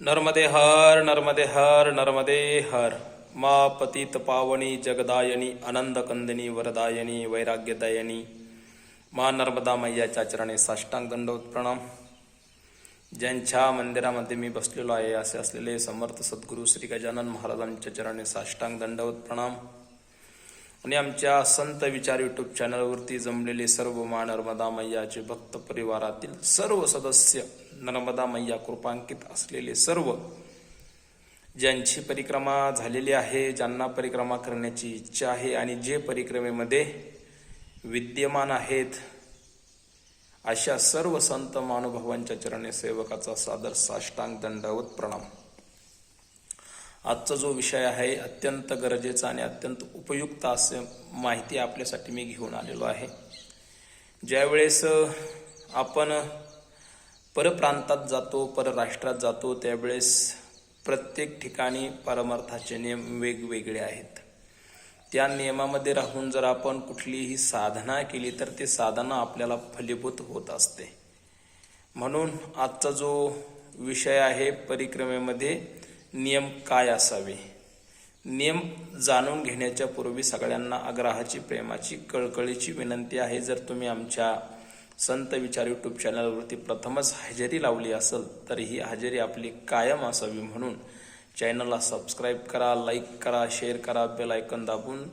नर्मदे हर नर्मदे हर नर्मदे हर। मा पतित पावनी जगदायनी आनंदकंदिनी वरदायनी वैराग्यदायनी। मा नर्मदा मैयाच्या चरणी साष्टांग दंडवत प्रणाम ज्यांच्या मंदिरामध्ये मी बसलेलो आहे असे असलेले समर्थ सद्गुरू श्री गजानन महाराजांच्या चरणी साष्टांग दंडवत प्रणाम आणि आमच्या संत विचार युट्यूब चॅनलवरती जमलेले सर्व मा नर्मदा मैयाचे भक्त परिवारातील सर्व सदस्य नर्मदा मैया कृपांकित असलेले सर्व ज्यांची परिक्रमा झालेली आहे ज्यांना परिक्रमा करण्याची इच्छा आहे आणि जे परिक्रमेमध्ये विद्यमान आहेत अशा सर्व संत महानुभावांच्या चरणे सेवकाचा सादर साष्टांग दंडवत प्रणाम. आजचा जो विषय आहे अत्यंत गरजेचा आणि अत्यंत उपयुक्त असे माहिती आपल्यासाठी मी घेऊन आलेलो आहे. ज्यावेळेस आपण परप्रांतात जातो परराष्ट्रात जातो त्यावेळेस प्रत्येक ठिकाणी परमार्थाचे नियम वेगवेगळे आहेत. त्या नियमामध्ये राहून जर आपण कुठलीही साधना केली तर ते साधना आपल्याला फलीभूत होत असते. म्हणून आजचा जो विषय आहे परिक्रमेमध्ये नियम काय असावे? नियम जाणून घेण्याच्या पूर्वी सगळ्यांना आग्रहाची प्रेमाची कळकळीची विनंती आहे. जर तुम्ही आमच्या संत विचार यूट्यूब चॅनलवरती प्रथमच हजेरी लावली असेल तर ही हजेरी आपली कायम असावी म्हणून चॅनलला सबस्क्राईब करा लाईक करा शेअर करा बेलायकन दाबून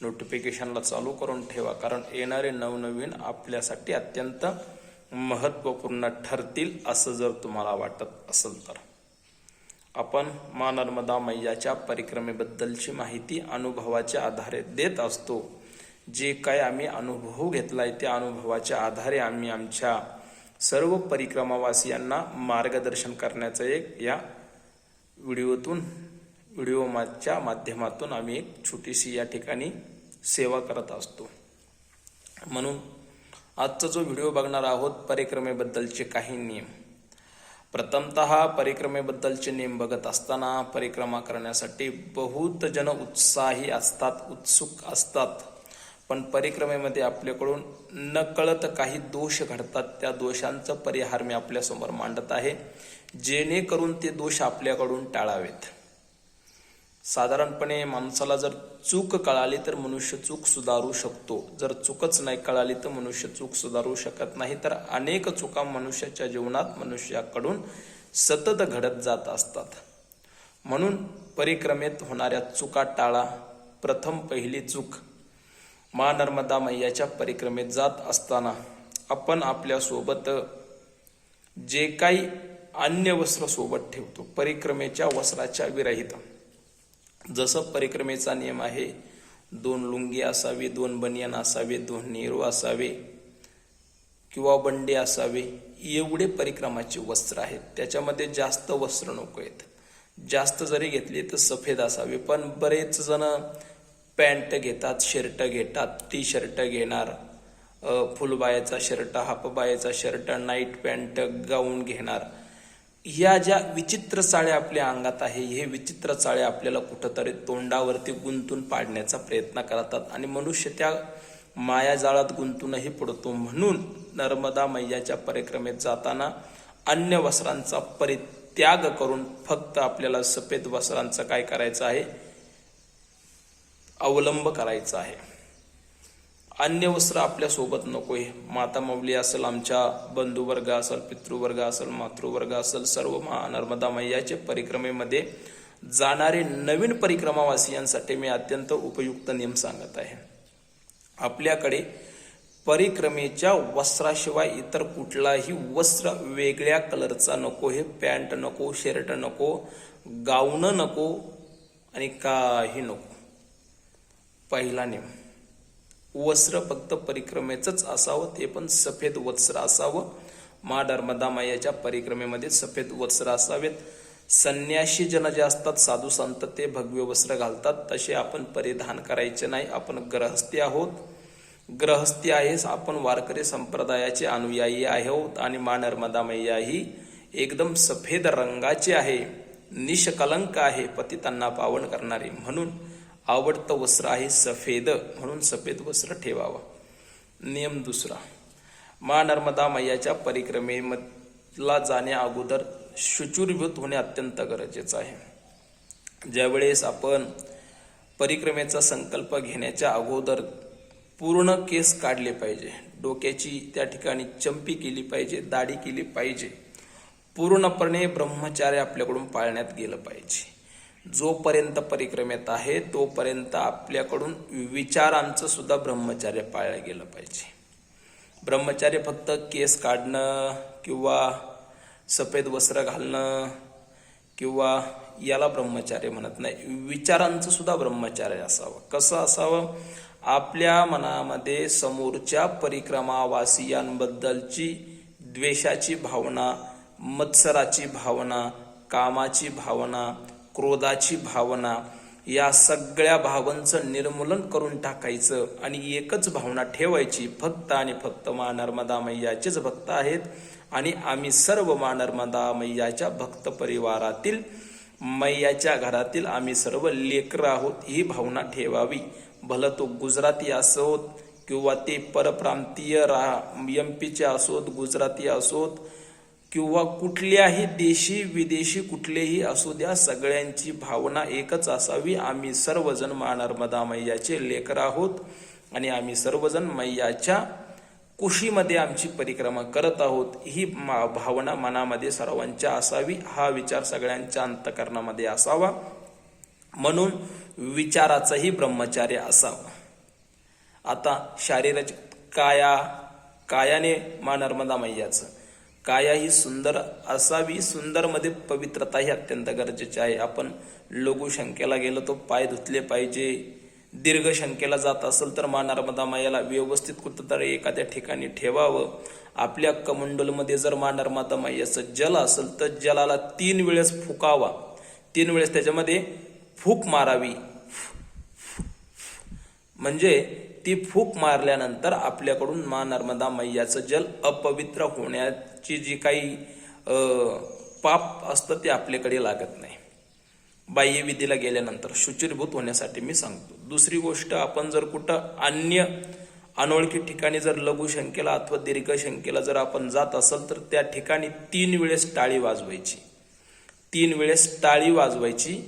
नोटिफिकेशनला चालू करून ठेवा. कारण येणारे नवनवीन आपल्यासाठी अत्यंत महत्त्वपूर्ण ठरतील असं जर तुम्हाला वाटत असेल तर. आपण मा नर्मदा मैयाच्या परिक्रमेबद्दलची माहिती अनुभवाच्या आधारे देत असतो. जे काय आम्ही अनुभव घेतलाय त्या अनुभवाच्या आधारे आम्ही आमच्या सर्व परिक्रमावासियांना मार्गदर्शन करण्याचं एक या व्हिडिओतून व्हिडिओच्या माध्यमातून आम्ही एक छोटीशी या ठिकाणी सेवा करत असतो. म्हणून आजचा जो व्हिडिओ बघणार आहोत परिक्रमेबद्दलचे काही नियम. प्रथमत परिक्रमेबद्दलचे नियम बघत असताना परिक्रमा करण्यासाठी बहुत जन उत्साही असतात उत्सुक असतात. पण परिक्रमेमध्ये आपल्याकडून नकळत काही दोष घडतात. त्या दोषांचं परिहार मी आपल्यासमोर मांडत आहे. जेणेकरून ते दोष आपल्याकडून टाळावेत. साधारणपणे माणसाला जर चूक कळाली तर मनुष्य चूक सुधारू शकतो. जर चूकच नाही कळाली तर मनुष्य चूक सुधारू शकत नाही. तर अनेक चुका मनुष्याच्या जीवनात मनुष्याकडून सतत घडत जात असतात. म्हणून परिक्रमेत होणाऱ्या चुका टाळा. प्रथम पहिली चूक मा नर्मदा मैयाच्या परिक्रमेत जात असताना आपण आपल्यासोबत जे काही अन्य वस्त्र सोबत ठेवतो परिक्रमेच्या वस्त्राच्या विरहित. जसं परिक्रमेचा नियम आहे दोन लुंगी असावी दोन बनियान असावे दोन नेहरू असावे किंवा बंडे असावे एवढे परिक्रमाचे वस्त्र आहेत. त्याच्यामध्ये जास्त वस्त्र नको आहेत. जास्त जरी घेतली तर सफेद असावे पण बरेच जण पॅन्ट घेतात शर्ट घेतात टी शर्ट घेणार फुलबायाचा शर्ट हाफबायाचा शर्ट नाईट पॅन्ट गाऊन घेणार. या ज्या विचित्र चाळ्या आपल्या अंगात आहे हे विचित्र चाळ्या आपल्याला कुठंतरी तोंडावरती गुंतून पाडण्याचा प्रयत्न करतात आणि मनुष्य त्या मायाजाळात गुंतूनही पडतो. म्हणून नर्मदा मैयाच्या परिक्रमेत जाताना अन्य वस्त्रांचा परित्याग करून फक्त आपल्याला सफेद वस्त्रांचं काय करायचं आहे? अवलंब करायचा आहे. अन्य वस्त्र आपल्यासोबत नकोय. माता माऊली असेल आमच्या बंधुवर्ग असेल पितृवर्ग असेल मातृवर्ग असेल सर्व महा नर्मदा मैयाचे परिक्रमेमध्ये जाणारे नवीन परिक्रमावासियांसाठी मी अत्यंत उपयुक्त नियम सांगत आहे. आपल्याकडे परिक्रमेच्या वस्त्राशिवाय इतर कुठलाही वस्त्र वेगळ्या कलरचा नको हे पॅन्ट नको शर्ट नको गाऊन नको आणि काही नको. पहिला नियम वस्त्र फक्त परिक्रमेचंच असावं ते पण सफेद वस्त्र असावं. मा नर्मदा मायाच्या परिक्रमेमध्ये सफेद वस्त्र असावेत. संन्याशी जन जे असतात साधू संत ते भगवे वस्त्र घालतात. तसे आपण परिधान करायचे नाही आपण ग्रहस्थी आहोत. ग्रहस्थी आहेस आपण वारकरी संप्रदायाचे अनुयायी आहोत. आणि मा नर्मदा मैया ही एकदम सफेद रंगाची आहे. निष्कलंक आहे पतितांना पावन करणारी. म्हणून आवडतं वस्त्र आहे सफेद म्हणून सफेद वस्त्र ठेवावं. नियम दुसरा मा नर्मदा मैयाच्या परिक्रमेला जाण्या अगोदर शुचिर्भूत होणे अत्यंत गरजेचं आहे. ज्यावेळेस आपण परिक्रमेचा संकल्प घेण्याच्या अगोदर पूर्ण केस काढले पाहिजे डोक्याची त्या ठिकाणी चंपी केली पाहिजे दाढी केली पाहिजे पूर्णपणे ब्रह्मचार्य आपल्याकडून पाळण्यात गेलं पाहिजे. जोपर्यंत परिक्रमेत आहे तोपर्यंत आपल्याकडून विचारांचं सुद्धा ब्रह्मचार्य पाळलं गेलं पाहिजे. ब्रह्मचार्य फक्त केस काढणं किंवा सफेद वस्त्र घालणं किंवा याला ब्रह्मचार्य म्हणत नाही. विचारांचं सुद्धा ब्रह्मचार्य असावं. कसं असावं? आपल्या मनामध्ये समोरच्या परिक्रमावासियांबद्दलची द्वेषाची भावना मत्सराची भावना कामाची भावना क्रोधाची भावना या सगळ्या भावांचं निर्मूलन करून टाकायचं आणि एकच भावना ठेवायची फक्त आणि फक्त मा नर्मदा मैयाचेच भक्त आहेत आणि आम्ही सर्व मा नर्मदा मैयाच्या भक्त परिवारातील मैयाच्या घरातील आम्ही सर्व लेकरं आहोत ही भावना ठेवावी. भलं तो गुजराती असोत किंवा ते परप्रांतीय रा एम पीचे असोत गुजराती असोत किंवा कुठल्याही देशी विदेशी कुठलेही असू द्या सगळ्यांची भावना एकच असावी. आम्ही सर्वजण मा नर्मदा मैयाचे लेकर आहोत आणि आम्ही सर्वजण मैयाच्या कुशीमध्ये आमची परिक्रमा करत आहोत. ही मा- भावना मनामध्ये सर्वांच्या असावी. हा विचार सगळ्यांच्या अंतकरणामध्ये असावा. म्हणून विचाराचंही ब्रह्मचार्य असावं. आता शारीरिक काया कायाने मा नर्मदा मैयाचं. काया ही सुंदर असावी सुंदरमध्ये पवित्रता ही अत्यंत गरजेची आहे. आपण लघु शंकेला गेलो तो पाय धुतले पाहिजे. दीर्घ शंकेला जात असेल तर मा नर्मदा मायाला व्यवस्थित कुठंतरी एखाद्या ठिकाणी ठेवावं. आपल्या कमंडलमध्ये जर मा नर्मदा मायाचं जल असेल तर जलाला तीन वेळेस फुकावा. तीन वेळेस त्याच्यामध्ये फूक मारावी. म्हणजे ती फूक मारल्यानंतर आपल्याकडून मा नर्मदा मैयाचं जल अपवित्र होण्याची जी काही पाप असतं ते आपल्याकडे लागत नाही. बाह्य विधीला गेल्यानंतर शुचिरभूत होण्यासाठी मी सांगतो. दुसरी गोष्ट आपण जर कुठं अन्य अनोळखी ठिकाणी जर लघु शंकेला अथवा दीर्घ शंकेला जर आपण जात असेल तर त्या ठिकाणी तीन वेळेस टाळी वाजवायची. तीन वेळेस टाळी वाजवायची.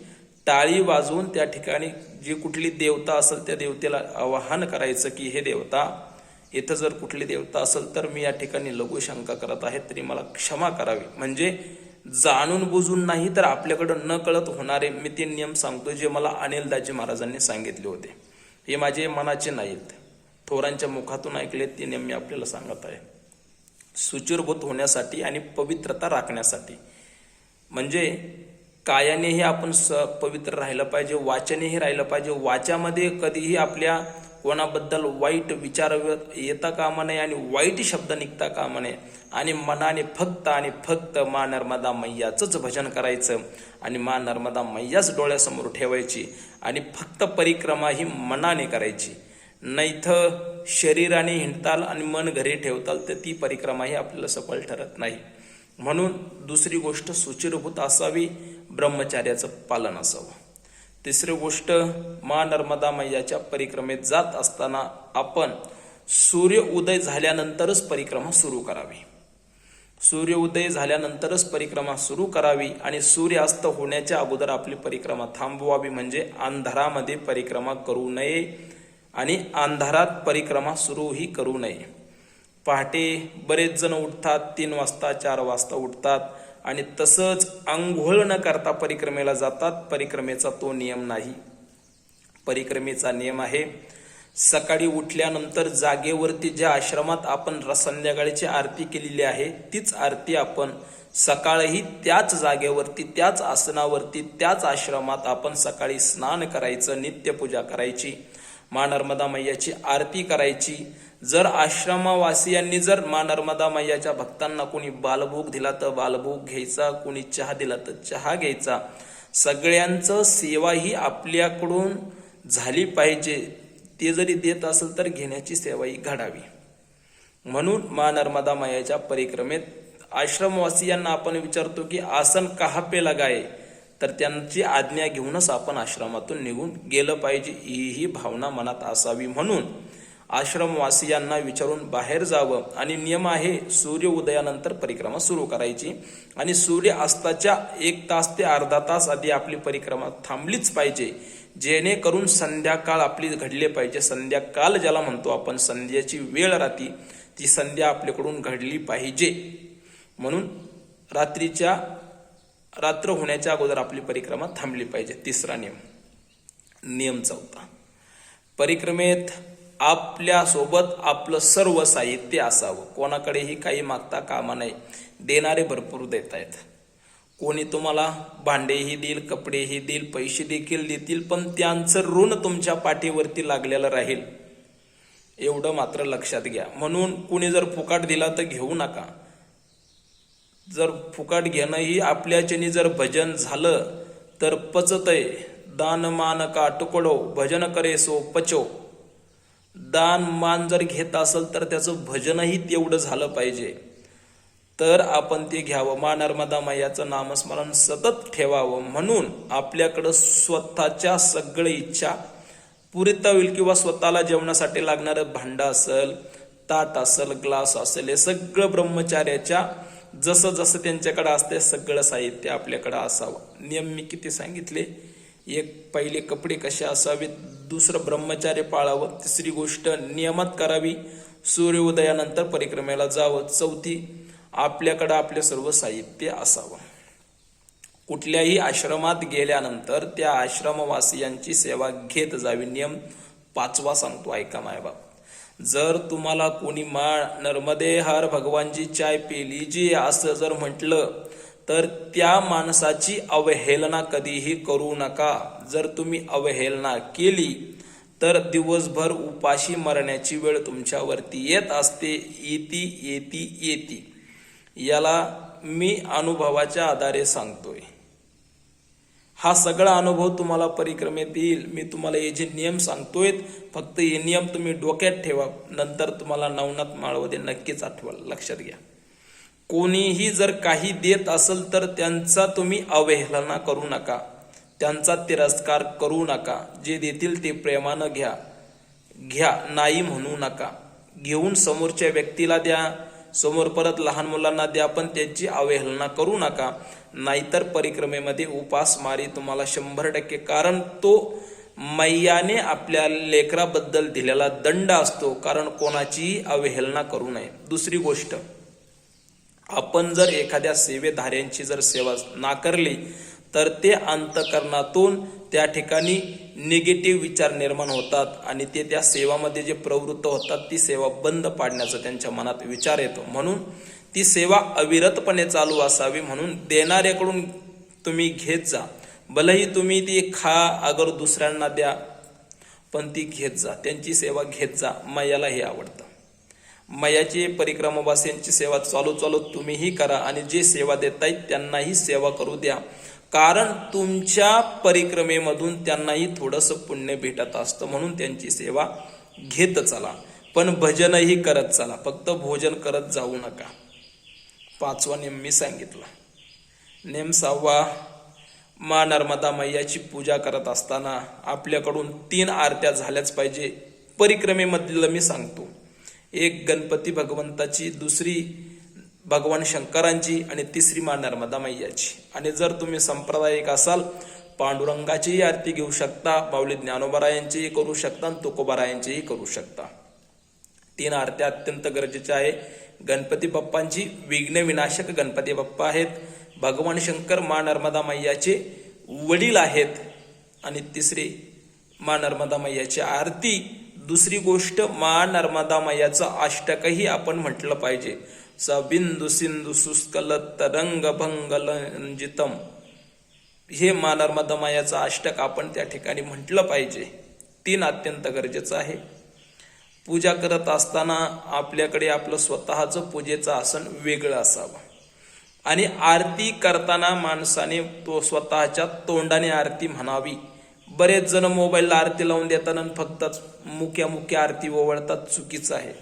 टाळी वाजवून त्या ठिकाणी जी कुठली देवता असेल त्या देवतेला आवाहन करायचं की हे देवता इथं जर कुठली देवता असेल तर मी या ठिकाणी लघुशंका करत आहे तरी मला क्षमा करावी. म्हणजे जाणून बुजून नाही तर आपल्याकडं न कळत होणारे मी ते नियम सांगतो जे मला अनिलदाजी महाराजांनी सांगितले होते. हे माझे मनाचे नाहीत. थोरांच्या मुखातून ऐकले ते नियम मी आपल्याला सांगत आहे. सुचिरभूत होण्यासाठी आणि पवित्रता राखण्यासाठी. म्हणजे कायानेही आपण स पवित्र राहिलं पाहिजे वाचनेही राहिलं पाहिजे. वाच्यामध्ये कधीही आपल्या कोणाबद्दल वाईट विचार येता कामा नये आणि वाईट शब्द निघता कामा नये. आणि मनाने फक्त आणि फक्त मा नर्मदा मैयाचंच भजन करायचं आणि मा नर्मदा मैयाच डोळ्यासमोर ठेवायची आणि फक्त परिक्रमा ही मनाने करायची. नाहीथ शरीराने हिंडताल आणि मन घरी ठेवताल तर ती परिक्रमा ही आपल्याला सफल ठरत नाही. म्हणून दुसरी गोष्ट सुचिरभूत असावी. ब्रह्मचार्याचं पालन असावं. तिसरी गोष्ट मा नर्मदा मैयाच्या परिक्रमेत जात असताना आपण सूर्य उदय झाल्यानंतरच परिक्रमा सुरू करावी. सूर्य उदय झाल्यानंतरच परिक्रमा सुरू करावी आणि सूर्यास्त होण्याच्या अगोदर आपली परिक्रमा थांबवावी म्हणजे अंधारामध्ये परिक्रमा करू नये आणि अंधारात परिक्रमा सुरूही करू नये. पहाटे बरेच जण उठतात तीन वाजता चार वाजता उठतात. आणि तसंच आंघोळ न करता परिक्रमेला जातात. परिक्रमेचा तो नियम नाही. परिक्रमेचा नियम आहे सकाळी उठल्यानंतर जागेवरती ज्या आश्रमात आपण र- संध्याकाळची आरती केलेली आहे तीच आरती आपण सकाळही त्याच जागेवरती त्याच आसनावरती त्याच आश्रमात आपण सकाळी स्नान करायचं नित्यपूजा करायची मा नर्मदा मैयाची आरती करायची जर आश्रमवासियांनी जर मा नर्मदा मैयाच्या भक्तांना कोणी बालभोग दिला तर बालभोग घ्यायचा कोणी चहा दिला तर चहा घ्यायचा. सगळ्यांचं सेवा ही आपल्याकडून झाली पाहिजे. ते जरी देत असेल तर घेण्याची सेवा ही घडावी. म्हणून मा नर्मदा मायाच्या परिक्रमेत आश्रमवासियांना आपण विचारतो की आसन कहा पे लगाय तर त्यांची आज्ञा घेऊनच आपण आश्रमातून निघून गेलं पाहिजे. ही ही भावना मनात असावी म्हणून आश्रमवासियांना विचारून बाहेर जावं आणि नियम आहे सूर्य उदयानंतर परिक्रमा सुरू करायची. आणि सूर्य अस्ताच्या एक तास ते अर्धा तास आधी आपली परिक्रमा थांबलीच पाहिजे. जेणेकरून संध्याकाळ आपली घडली पाहिजे. संध्याकाळ ज्याला म्हणतो आपण संध्याची वेळ राहती ती संध्या आपल्याकडून घडली पाहिजे. म्हणून रात्रीच्या रात्र होण्याच्या अगोदर आपली परिक्रमा थांबली पाहिजे. तिसरा नियम. नियम चौथा. परिक्रमेत आपल्यासोबत आपलं सर्व साहित्य असावं. कोणाकडेही काही मागता कामा नाही देणारे भरपूर देत आहेत कोणी तुम्हाला भांडेही देईल कपडेही देईल पैसे देखील देतील पण त्यांचं ऋण तुमच्या पाठीवरती लागलेलं राहील. एवढं मात्र लक्षात घ्या. म्हणून कुणी जर फुकाट दिला तर घेऊ नका. जर फुकाट घेणंही आपल्याच्यानी जर भजन झालं तर पचतय. दान मान का तुकडो भजन करे सो पचो. दान मान जर घेत असेल तर त्याचं भजनही तेवढं झालं पाहिजे. तर आपण ते घ्यावं. मा नर्मदा मैयाचं नामस्मरण सतत ठेवावं. म्हणून आपल्याकडं स्वतःच्या सगळ्या इच्छा पुरीता होईल किंवा स्वतःला जेवणासाठी लागणारं भांडं असेल ताट असेल ग्लास असेल हे सगळं ब्रह्मचार्याच्या जसं जसं त्यांच्याकडे असते सगळं साहित्य आपल्याकडं असावं. नियम मी किती सांगितले? एक पहिले कपडे कसे असावेत? दुसरं ब्रह्मचार्य पाळावं. तिसरी गोष्ट नियमात करावी. सूर्योदयानंतर परिक्रमेला जावं. चौथी आपल्याकडं आपले सर्व साहित्य असावं. कुठल्याही आश्रमात गेल्यानंतर त्या आश्रमवासियांची सेवा घेत जावी. नियम पाचवा सांगतो. ऐका मायबाप जर तुम्हाला कोणी माळ नर्मदे हर भगवानजी चाय पेली जी असं जर म्हटलं तर त्या माणसाची अवहेलना कधीही करू नका. जर तुम्ही अवहेलना केली तर दिवसभर उपाशी मरण्याची वेळ तुमच्यावरती येत असते. येती येती येती. याला मी अनुभवाच्या आधारे सांगतोय. हा सगळा अनुभव तुम्हाला परिक्रमेत येईल. मी तुम्हाला हे जे नियम सांगतोय फक्त हे नियम तुम्ही डोक्यात ठेवा. नंतर तुम्हाला नवनाथ माळवदे नक्कीच आठवाल लक्षात घ्या. कोणीही जर काही देत असेल तर त्यांचा तुम्ही अवहेलना करू नका. त्यांचा तिरस्कार करू नका. जे देतील ते प्रेमानं घ्या. घ्या नाही म्हणू नका. घेऊन समोरच्या व्यक्तीला द्या. समोर परत लहान मुलांना द्या पण त्यांची अवहेलना करू नका. नाहीतर परिक्रमेमध्ये उपासमारी तुम्हाला शंभर टक्के. कारण तो मैयाने आपल्या लेकराबद्दल दिलेला दंड असतो. कारण कोणाचीही अवहेलना करू नये. दुसरी गोष्ट आपण जर एखाद्या सेवेधाऱ्यांची जर सेवा नाकारली तर ते अंतकरणातून त्या ठिकाणी निगेटिव्ह विचार निर्माण होतात आणि ते त्या सेवामध्ये जे प्रवृत्त होतात ती सेवा बंद पाडण्याचा त्यांच्या मनात विचार येतो. म्हणून ती सेवा अविरतपणे चालू असावी म्हणून देणाऱ्याकडून तुम्ही घेत जा. भलेही तुम्ही ती खा अगर दुसऱ्यांना द्या पण ती घेत जा. त्यांची सेवा घेत जा. मैयाला हे आवडतं. मयाची परिक्रमावासियांची सेवा चालू चालू तुम्हीही करा आणि जे सेवा देत आहेत त्यांनाही सेवा करू द्या. कारण तुमच्या परिक्रमेमधून त्यांनाही थोडंसं पुण्य भेटत असतं म्हणून त्यांची सेवा घेत चला. पण भजनही करत चला. फक्त भोजन करत जाऊ नका. पाचवा नेम मी सांगितला. नेम सहावा मा नर्मदा मैयाची पूजा करत असताना आपल्याकडून तीन आरत्या झाल्याच पाहिजे. परिक्रमेमधलं मी सांगतो. एक गणपती भगवंताची दुसरी भगवान शंकरांची आणि तिसरी मा नर्मदा मैयाची. आणि जर तुम्ही संप्रदायिक असाल पांडुरंगाचीही आरती घेऊ शकता बावली ज्ञानोबरायांचीही करू शकता आणि तुकोबरायांचीही करू शकता. तीन आरत्या अत्यंत गरजेच्या आहे. गणपती बाप्पांची विघ्नविनाशक गणपती बाप्पा आहेत. भगवान शंकर मा नर्मदा मैयाचे वडील आहेत. आणि तिसरी मा नर्मदा मैयाची आरती दुसरी गोष्ट मा नर्मदा मयाचं अष्टकही आपण म्हटलं पाहिजे. स बिंदू सिंधू सुस्कल तरंग भंग लंजितम. हे मा नर्मदा मायाचं अष्टक आपण त्या ठिकाणी म्हटलं पाहिजे. तीन अत्यंत गरजेचं आहे. पूजा करत असताना आपल्याकडे आपलं स्वतःचं पूजेचं आसन वेगळं असावं. आणि आरती करताना माणसाने तो स्वतःच्या तोंडाने आरती म्हणावी. बरेच जण मोबाईलला आरती लावून देतात आणि फक्तच मुक्या मुक्या आरती ओवाळतात. चुकीचं आहे.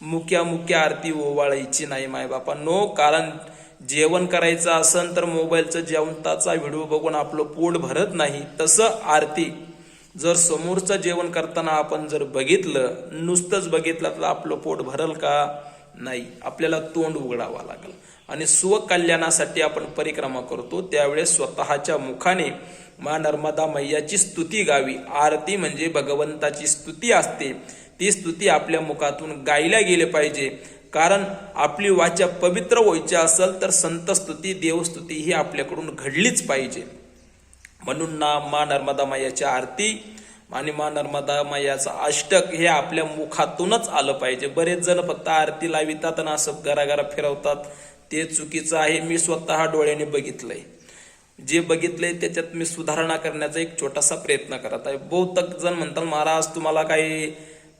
मुक्या मुक्या आरती ओवाळायची नाही मायबापा. नो कारण जेवण करायचं असन तर मोबाईलचं जेवणाचा व्हिडिओ बघून आपलं पोट भरत नाही. तसं आरती जर समोरचं जेवण करताना आपण जर बघितलं नुसतंच बघितलं तर आपलं पोट भरल का? नाही. आपल्याला तोंड उघडावं लागेल. आणि स्वकल्याणासाठी आपण परिक्रमा करतो. त्यावेळेस स्वतःच्या मुखाने मा नर्मदा मैयाची स्तुती गावी. आरती म्हणजे भगवंताची स्तुती असते. ती स्तुती आपल्या मुखातून गायल्या गेले पाहिजे. कारण आपली वाचा पवित्र व्हायची असेल तर संत स्तुती देवस्तुती ही आपल्याकडून घडलीच पाहिजे. म्हणून ना मा नर्मदा मैयाची आरती आणि मा नर्मदा मैयाचं अष्टक हे आपल्या मुखातूनच आलं पाहिजे. बरेच जण फक्त आरती लावितात आणि असं घराघरा फिरवतात. ते चुकीचं आहे मी स्वतः डोळ्याने बघितलंय. जे बघितलंय त्याच्यात मी सुधारणा करण्याचा एक छोटासा प्रयत्न करत आहे. बहुतेक जण म्हणतात महाराज तुम्हाला काही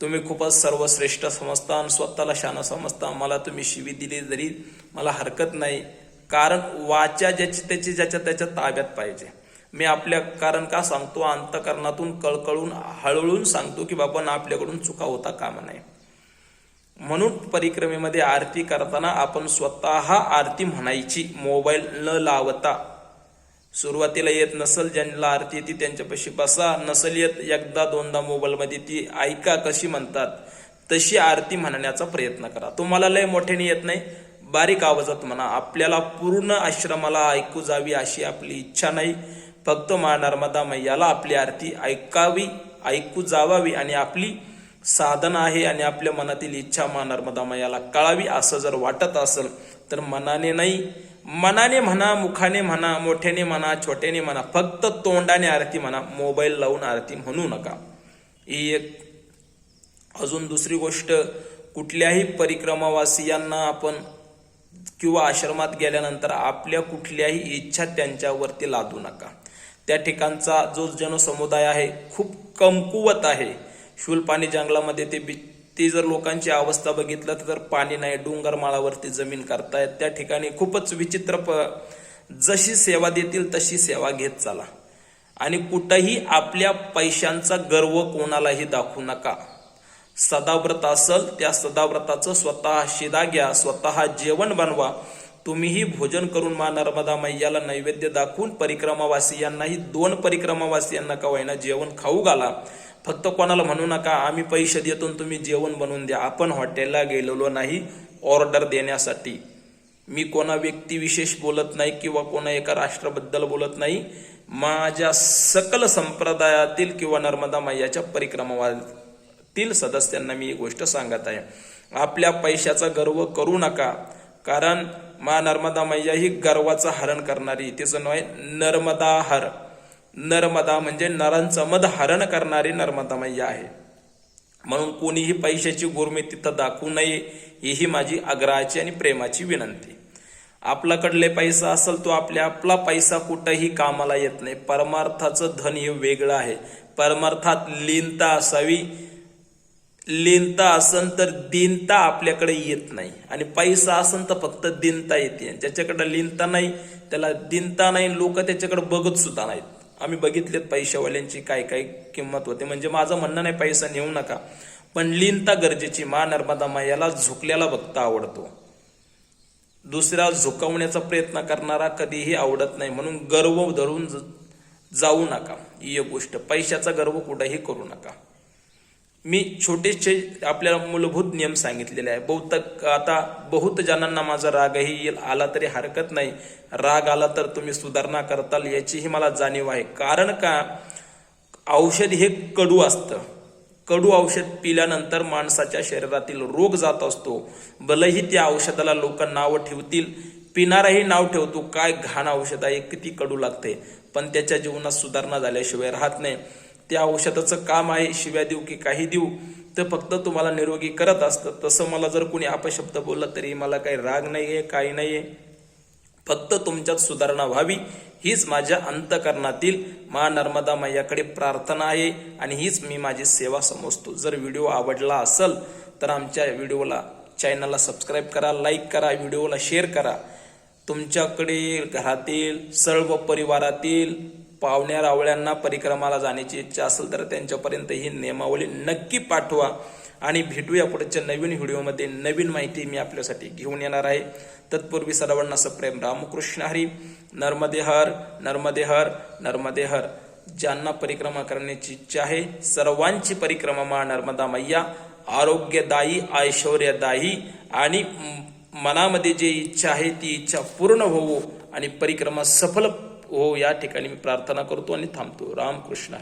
तुम्ही खूपच सर्वश्रेष्ठ समजता आणि स्वतःला शान समजता. मला तुम्ही शिवी दिली जरी मला हरकत नाही. कारण वाचा ज्याची त्याची ज्याच्या त्याच्या ताब्यात पाहिजे. मी आपल्या कारण का सांगतो अंतकरणातून कळकळून हळूहळून सांगतो की बाबा आपल्याकडून चुका होता कामा नाही. म्हणून परिक्रमेमध्ये आरती करताना आपण स्वतः आरती म्हणायची मोबाईल न लावता सुरुवातीला येत नसल ज्यांना आरती येते त्यांच्यापाशी बसा. नसल येत एकदा दोनदा मोबाईलमध्ये ती ऐका कशी म्हणतात. तशी आरती म्हणण्याचा प्रयत्न करा. तुम्हाला लय मोठ्याने येत नाही? बारीक आवाजात म्हणा. आपल्याला पूर्ण आश्रमाला ऐकू जावी अशी आपली इच्छा नाही. फक्त मा नर्मदा मैयाला आपली आरती ऐकावी ऐकू जावावी आणि आपली साधन आहे आणि आपल्या मनातील इच्छा मा नर्मदा मैयाला कळावी. असं जर वाटत असेल तर मनाने नाही. मनाने म्हणा मुखाने म्हणा मोठ्याने म्हणा छोट्याने म्हणा फक्त तोंडाने आरती म्हणा मोबाईल लावून आरती म्हणू नका. ही एक अजून दुसरी गोष्ट कुठल्याही परिक्रमावासियांना आपण किंवा आश्रमात गेल्यानंतर आपल्या कुठल्याही इच्छा त्यांच्यावरती लादू नका. त्या ठिकाणचा जो जनसमुदाय आहे खूप कमकुवत आहे. शूलपाणी जंगलामध्ये ते बि ते जर लोकांची अवस्था बघितलं तर पाणी नाही डोंगरमाळावरती जमीन करतायत. त्या ठिकाणी खूपच विचित्र प जशी सेवा देतील तशी सेवा घेत चाला. आणि कुठंही आपल्या पैशांचा गर्व कोणालाही दाखवू नका. सदाव्रत असल त्या सदाव्रताचं स्वतः शिदा घ्या स्वतः जेवण बनवा. तुम्हीही भोजन करून मा नर्मदा मैयाला नैवेद्य दाखवून परिक्रमावासियांनाही दोन परिक्रमावासियांना का होईना जेवण खाऊ घाला. फक्त कोणाला म्हणू नका आम्ही पैसे देतो तुम्ही जेवण बनवून द्या. आपण हॉटेलला गेलेलो नाही ऑर्डर देण्यासाठी. मी कोणा व्यक्ती विशेष बोलत नाही किंवा कोणा एका राष्ट्राबद्दल बोलत नाही. माझ्या सकल संप्रदायातील किंवा नर्मदा मैयाच्या परिक्रमातील सदस्यांना मी ही गोष्ट सांगत आहे. आपल्या पैशाचा गर्व करू नका कारण मा नर्मदा मैया ही गर्वाचं हरण करणारी तिचं नाव आहे नर्मदा हर नर्मदा म्हणजे नरांचं मध हरण करणारी नर्मदा मैया आहे. म्हणून कोणीही पैशाची गुरमी तिथं दाखवू नये हीही माझी आग्रहाची आणि प्रेमाची विनंती. आपल्याकडले पैसा असेल तो आपल्या आपला पैसा कुठंही कामाला येत नाही. परमार्थाचं धन हे वेगळं आहे. परमार्थात लीनता असावी. लीनता असन तर दिनता आपल्याकडे येत नाही. आणि पैसा असन तर फक्त दिनता येते. ज्याच्याकडे लीनता नाही त्याला दिनता नाही लोक त्याच्याकडे बघत सुद्धा नाहीत. आम्ही बघितलेत पैशावाल्यांची काय काय किंमत होते. म्हणजे माझं म्हणणं नाही पैसा नेऊ नका. पण लीनता गरजेची. मा नर्मदा मायाला झुकल्याला भक्त आवडतो. दुसऱ्या झुकवण्याचा प्रयत्न करणारा कधीही आवडत नाही. म्हणून गर्व धरून जाऊ नका. ही एक गोष्ट. पैशाचा गर्व कुठेही करू नका. मी छोटेसे आपल्याला मूलभूत नियम सांगितलेले आहे. बहुतेक आता बहुत जणांना माझा रागही येईल आला तरी हरकत नाही. राग आला तर तुम्ही सुधारणा करताल याचीही मला जाणीव आहे. कारण का? औषध हे कडू असतं. कडू औषध पिल्यानंतर माणसाच्या शरीरातील रोग जात असतो. भलही त्या औषधाला लोक नावं ठेवतील. पिणाराही नाव ठेवतो. काय घाण औषध आहे किती कडू लागते. पण त्याच्या जीवनात सुधारणा झाल्याशिवाय राहत नाही. त्या औषधाचं काम आहे शिव्या देऊ की काही देऊ तर फक्त तुम्हाला निरोगी करत असतं. तसं मला जर कोणी अपशब्द बोललं तरी मला काही राग नाही आहे काही नाही आहे फक्त तुमच्यात सुधारणा व्हावी हीच माझ्या अंतकरणातील मा नर्मदा मैयाकडे प्रार्थना आहे आणि हीच मी माझी सेवा समजतो. जर व्हिडिओ आवडला असेल तर आमच्या व्हिडिओला चॅनलला सबस्क्राईब करा लाईक करा व्हिडिओला शेअर करा. तुमच्याकडे घरातील सर्व परिवारातील पाहुण्या रावळ्यांना परिक्रमाला जाण्याची इच्छा असेल तर त्यांच्यापर्यंत ही नियमावली नक्की पाठवा. आणि भेटूया पुढच्या नवीन व्हिडिओमध्ये. नवीन माहिती मी आपल्यासाठी घेऊन येणार आहे. तत्पूर्वी सर्वांना सप्रेम. रामकृष्ण हरी. नर्मदे हर नर्मदे हर नर्मदे हर. ज्यांना परिक्रमा करण्याची इच्छा आहे सर्वांची परिक्रमा मा नर्मदा मैया. आरोग्यदायी ऐश्वर्यदायी आणि मनामध्ये जी इच्छा आहे ती इच्छा पूर्ण होवो आणि परिक्रमा सफल हो या ठिकाणी मी प्रार्थना करतो आणि थांबतो. रामकृष्ण.